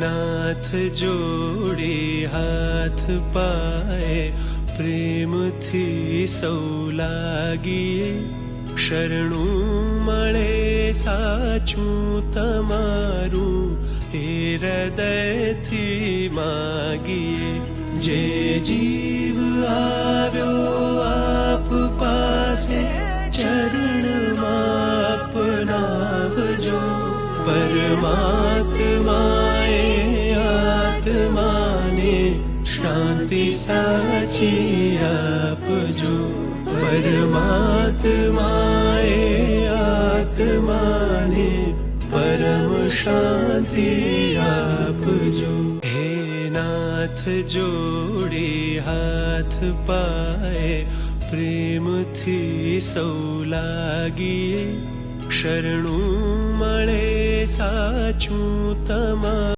नाथ जोड़े हाथ पाए प्रेम थी नाडे हे प्रेमौ लि क्षर सा हृदय थी मागिए जे जीव आव्यो आप पासे आरो चर परमात्मा मा शान्ति साची आपजो। परमात्माये आत्माने परम शान्ति हे नाथ जोडे हाथ पये प्रेम सौ लागिए। शरणु मे साचू तमा